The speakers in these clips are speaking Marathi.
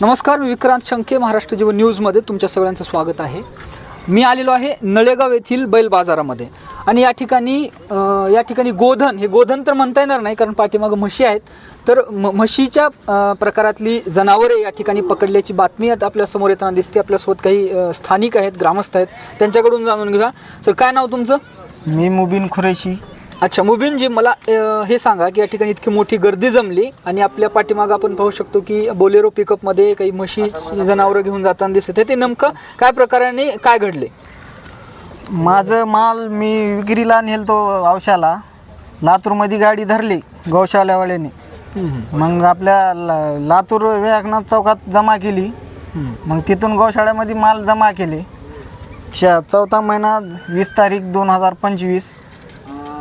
नमस्कार मी विक्रांत शंके महाराष्ट्र जीवन न्यूजमध्ये तुमच्या सगळ्यांचं स्वागत आहे. मी आलेलो आहे नळेगाव येथील बैल बाजारामध्ये. आणि या ठिकाणी या ठिकाणी गोधन हे गोधन तर म्हणता येणार नाही कारण पाठीमागं म्हशी आहेत. तर म म्हशीच्या प्रकारातली जनावरे या ठिकाणी पकडल्याची बातमी आता आपल्यासमोर येताना दिसते. आपल्यासोबत काही स्थानिक आहेत ग्रामस्थ आहेत. त्यांच्याकडून जाणून घेऊया. सर काय नाव तुमचं? मी मुबीन खुरेशी. अच्छा मुबीनजी मला अ, हे सांगा की या ठिकाणी इतकी मोठी गर्दी जमली आणि आपल्या पाठीमागं आपण पाहू शकतो की बोलेरो पिकअपमध्ये काही म्हशी जनावरं घेऊन जाताना दिसत आहे ते नेमकं काय प्रकाराने काय घडले? माझं माल मी विक्रीला नेलतो औशाला. लातूरमध्ये गाडी धरली गौशाल्यावाल्याने मग आपल्या ला- लातूर विवेकनाथ चौकात जमा केली. मग तिथून गौशाळ्यामध्ये माल जमा केले. च चौथा महिना वीस तारीख दोन हजार पंचवीस.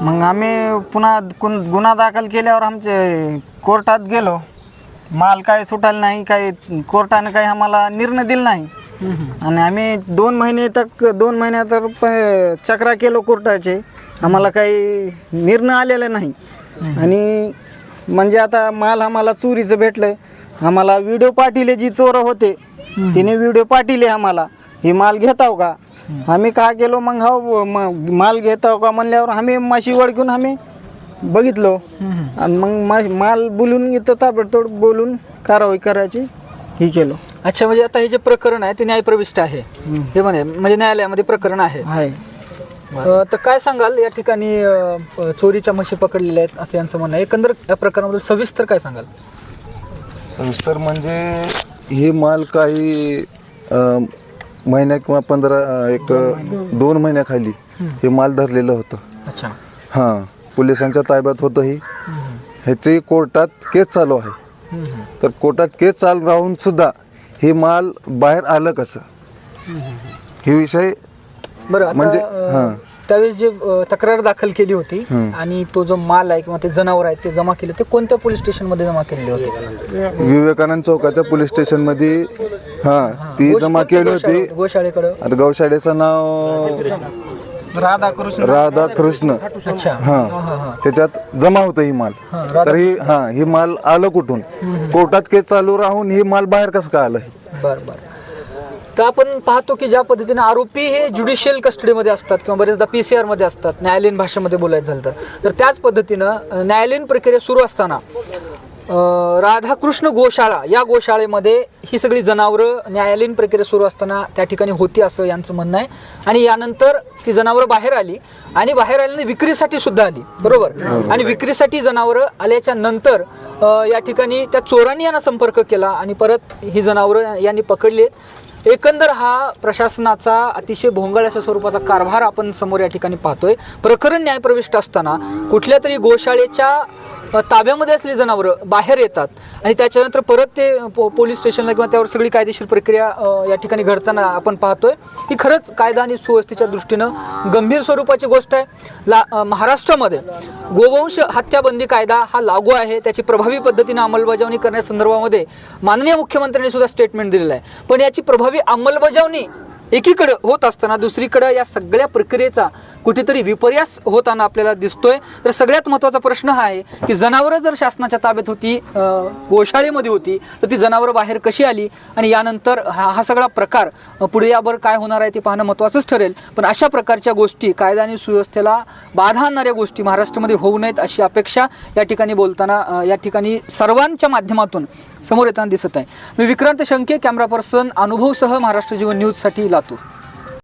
मग आम्ही पुन्हा गुन गुन्हा दाखल केल्यावर आमचे कोर्टात गेलो. माल काय सुटायला नाही काही कोर्टाने काही आम्हाला निर्णय दिला नाही. आणि आम्ही दोन महिने तक दोन महिन्या तर प- चक्रा केलो कोर्टाचे. आम्हाला काही निर्णय आलेला नाही. आणि म्हणजे आता माल आम्हाला चोरीचं भेटलं आम्हाला व्हिडिओ पाठिले जी चोर होते तिने व्हिडिओ पाठिले आम्हाला हे माल घेताव का? आम्ही काय केलो मग हो म- माल घेताव का म्हणल्यावर आम्ही माशी घेऊन आम्ही बघितलो. आणि मग मा- माल बोलून इथं ताबडतोड बोलून कारवाई करायची ही केलो. अच्छा म्हणजे आता हे जे प्रकरण आहे ते न्यायप्रविष्ट आहे. हे म्हणे म्हणजे न्यायालयामध्ये प्रकरण आहे. तर काय सांगाल? या ठिकाणी चोरीच्या म्हशी पकडलेल्या आहेत असं यांचं म्हणणं आहे. एकंदर या प्रकरणाबद्दल सविस्तर काय सांगाल? सविस्तर म्हणजे हे माल काही महिन्या किंवा पंधरा एक दोन महिन्याखाली हे माल धरलेलं होतं. अच्छा. हां पोलिसांच्या ताब्यात होतं ही. ह्याचे कोर्टात केस चालू आहे. तर कोर्टात केस चालू राहून सुद्धा हे माल बाहेर आलं कसं? हे विषय बरं म्हणजे, हां. त्यावेळेस जे तक्रार दाखल केली होती आणि तो जो माल आहे किंवा ते जनावर आहे ते जमा केले ते कोणत्या पोलीस स्टेशनमध्ये जमा केलेले होते? विवेकानंद चौकाच्या पोलीस स्टेशनमध्ये हां ती जमा केली होती. गोशाळेकडे. आणि गौशाळेचं नाव राधाकृष्ण राधा कृष्ण. अच्छा. हा. त्याच्यात जमा होतं ही माल. तर ही हा ही माल आलं कुठून? कोर्टात केस चालू राहून ही माल बाहेर कसं काय आलं? बर बर. तर आपण पाहतो की ज्या पद्धतीने आरोपी हे ज्युडिशियल कस्टडीमध्ये असतात किंवा बरेचदा पी सी आरमध्ये असतात न्यायालयीन भाषेमध्ये बोलायचं झालं तर. तर त्याच पद्धतीनं अ, न्यायालयीन प्रक्रिया सुरू असताना राधाकृष्ण गोशाळा या गोशाळेमध्ये ही सगळी जनावरं न्यायालयीन प्रक्रिया सुरू असताना त्या ठिकाणी होती असं यांचं म्हणणं आहे. आणि यानंतर ती जनावरं बाहेर आली आणि बाहेर आल्याने विक्रीसाठी सुद्धा आली. बरोबर? आणि विक्रीसाठी जनावरं आल्याच्यानंतर या ठिकाणी त्या चोरांनी यांना संपर्क केला आणि परत ही जनावरं यांनी पकडली. एकंदर हा प्रशासनाचा अतिशय भोंगळ्याच्या स्वरूपाचा कारभार आपण समोर या ठिकाणी पाहतोय. प्रकरण न्यायप्रविष्ट असताना कुठल्या तरी गोशाळेच्या ताब्यामध्ये असलेली जनावरं बाहेर येतात आणि त्याच्यानंतर परत ते पो पोलीस स्टेशनला किंवा त्यावर सगळी कायदेशीर प्रक्रिया या ठिकाणी घडताना आपण पाहतोय. ही खरंच कायदा आणि सुव्यवस्थेच्या दृष्टीनं गंभीर स्वरूपाची गोष्ट आहे. ला महाराष्ट्रामध्ये गोवंश हत्याबंदी कायदा हा लागू आहे. त्याची प्रभावी पद्धतीने अंमलबजावणी करण्यासंदर्भामध्ये माननीय मुख्यमंत्र्यांनी सुद्धा स्टेटमेंट दिलेलं आहे. पण याची प्रभावी अंमलबजावणी एकीकडं होत असताना दुसरीकडं या सगळ्या प्रक्रियेचा कुठेतरी विपर्यास होताना आपल्याला दिसतोय. तर सगळ्यात महत्त्वाचा प्रश्न हा आहे की जनावरं जर शासनाच्या ताब्यात होती गोशाळेमध्ये होती तर ती जनावरं बाहेर कशी आली? आणि यानंतर हा हा सगळा प्रकार पुढे यावर काय होणार आहे ते पाहणं महत्त्वाचंच ठरेल. पण अशा प्रकारच्या गोष्टी कायदा आणि सुव्यवस्थेला बाधा आणणाऱ्या गोष्टी महाराष्ट्रामध्ये होऊ नयेत अशी अपेक्षा या ठिकाणी बोलताना या ठिकाणी सर्वांच्या माध्यमातून समोर येताना दिसत आहे. मी विक्रांत शंके कॅमेरा पर्सन अनुभवसह महाराष्ट्र जीवन न्यूजसाठी लातूर.